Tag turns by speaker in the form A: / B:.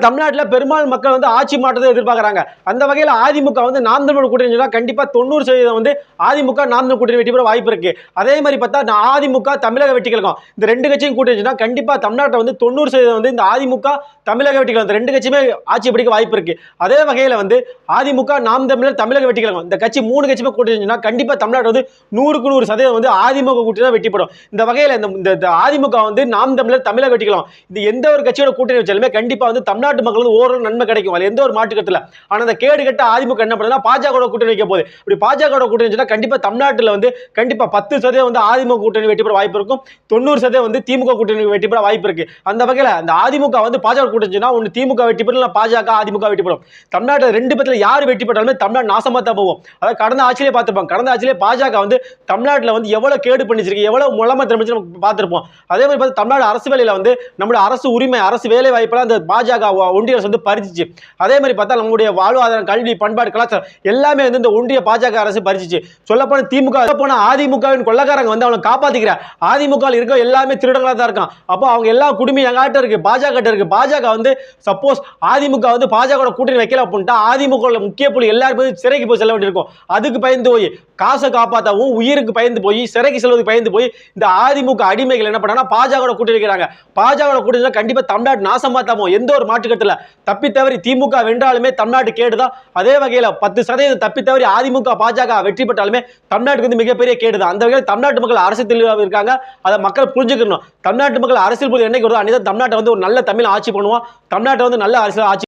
A: தமிழ்நாட்டில் பெரும்பாலும் மக்கள் வந்து ஆட்சி மாற்றத்தை எதிர்பார்க்குறாங்க. அந்த வகையில் அதிமுக வந்து நாம் கூட்டணி கண்டிப்பாக தொண்ணூறு சதவீதம் வந்து அதிமுக நாம் கூட்டணி வெற்றி பெற வாய்ப்பு இருக்கு. அதே மாதிரி பார்த்தா நான் அதிமுக தமிழக வெற்றி கழகம். இந்த ரெண்டு கட்சியும் கூட்டணி கண்டிப்பாக தமிழ்நாட்டில் வந்து தொண்ணூறு சதவீதம் வந்து இந்த அதிமுக தமிழக வெற்றி கழகம் இந்த ரெண்டு கட்சியுமே ஆட்சி பிடிக்க வாய்ப்பு இருக்கு. அதே வகையில் வந்து அதிமுக நாம் தமிழர் தமிழக வெற்றி கழகம். இந்த கட்சி மூணு கட்சியுமே கூட்டணி கண்டிப்பாக தமிழ்நாடு வந்து நூறுக்கு நூறு சதவீதம் வந்து அதிமுக கூட்டணி தான் இந்த வகையில் இந்த இந்த- அதிமுக வந்து நாம் தமிழர் தமிழக வெற்றி கழகம். இது எந்த ஒரு கட்சியோட கூட்டணி வச்சாலுமே கண்டிப்பாக வந்து தமிழ் தமிழ்நாட்டு மக்கள் ஓரளவு நன்மை கிடைக்கும். அது எந்த ஒரு மாற்றுக்கத்தில் ஆனால் அந்த கேடு கட்ட அதிமுக என்ன பண்ணுதுன்னா பாஜக கூட்டணி வைக்க போகுது. இப்படி பாஜக கூட்டணி வச்சுன்னா கண்டிப்பாக தமிழ்நாட்டில் வந்து கண்டிப்பாக பத்து சதவீதம் வந்து அதிமுக கூட்டணி வெற்றி பெற வாய்ப்பு இருக்கும். தொண்ணூறு சதவீதம் வந்து திமுக கூட்டணி வெற்றி பெற வாய்ப்பு இருக்கு. அந்த வகையில் அந்த அதிமுக வந்து பாஜக கூட்டணிச்சுன்னா ஒன்று திமுக வெற்றி பெறும் இல்லை பாஜக அதிமுக வெற்றி பெறும். தமிழ்நாட்டில் ரெண்டு பேத்தில் யார் வெற்றி பெற்றாலுமே தமிழ்நாடு நாசமாக தான் போவோம் அதாவது கடந்த ஆட்சியிலே பார்த்துப்போம் கடந்த ஆட்சியிலே பாஜக வந்து தமிழ்நாட்டில் வந்து எவ்வளோ கேடு பண்ணிச்சிருக்கு எவ்வளோ முளமை திரும்பிச்சு நம்ம பார்த்துருப்போம். அதே மாதிரி பார்த்து தமிழ்நாடு அரசு வேலையில் வந்து நம்மளோட அரசு உரிமை அரசு வேலை வாய்ப்பெல்லாம் அந்த பாஜக ஒன்றிய அரசு வந்து பறிச்சிச்சு. அதே மாதிரி பார்த்தா நம்மளுடைய வாழ்வாதாரம் கல்வி பண்பாடு கலாச்சாரம் எல்லாமே வந்து இந்த ஒன்றிய பாஜக அரசு பறிச்சிச்சு. சொல்லப்போன திமுக போன அதிமுகவின் கொள்ளக்காரங்க வந்து அவனை காப்பாத்திக்கிற அதிமுக இருக்க எல்லாமே திருடங்களாக தான் இருக்கான். அப்போ அவங்க எல்லா குடும்பம் எங்காட்ட இருக்கு? பாஜக கிட்ட இருக்கு. பாஜக வந்து சப்போஸ் அதிமுக வந்து பாஜக கூட்டணி வைக்கல அப்படின்ட்டா அதிமுக முக்கிய புள்ளி எல்லாருமே சிறைக்கு போய் செல்ல வேண்டியிருக்கும். அதுக்கு பயந்து போய் காசை காப்பாற்றவும் உயிருக்கு பயந்து போய் சிறைக்கு செல்வதுக்கு பயந்து போய் இந்த அதிமுக அடிமைகள் என்ன பண்ணாங்கன்னா பாஜக கூட்டணி வைக்கிறாங்க. பாஜக கூட்டணி கண்டிப்பா தமிழ்நாடு நாசமா தாமோ எந்த ஒரு மாற்றுக்கத்துல தப்பி தவறி திமுக வென்றாலுமே தமிழ்நாட்டு கேடுதான். அதே வகையில் பத்து சதவீதம் தப்பி தவறி அதிமுக பாஜக வெற்றி பெற்றாலுமே தமிழ்நாட்டுக்கு வந்து மிகப்பெரிய கேடுதான். அந்த வகையில் தமிழ்நாட்டு மக்கள் அரசு தெளிவாக இருக்காங்க. அதை மக்கள் புரிஞ்சுக்கணும். தமிழ்நாட்டு மக்கள் அரசியல் புரிதல் என்னைக்கு வருதோ அன்னைக்கு தமிழ்நாட்டை வந்து ஒரு நல்ல தமிழ் ஆட்சி பண்ணுவோம். தமிழ்நாட்டை வந்து நல்ல அரசியல் ஆட்சி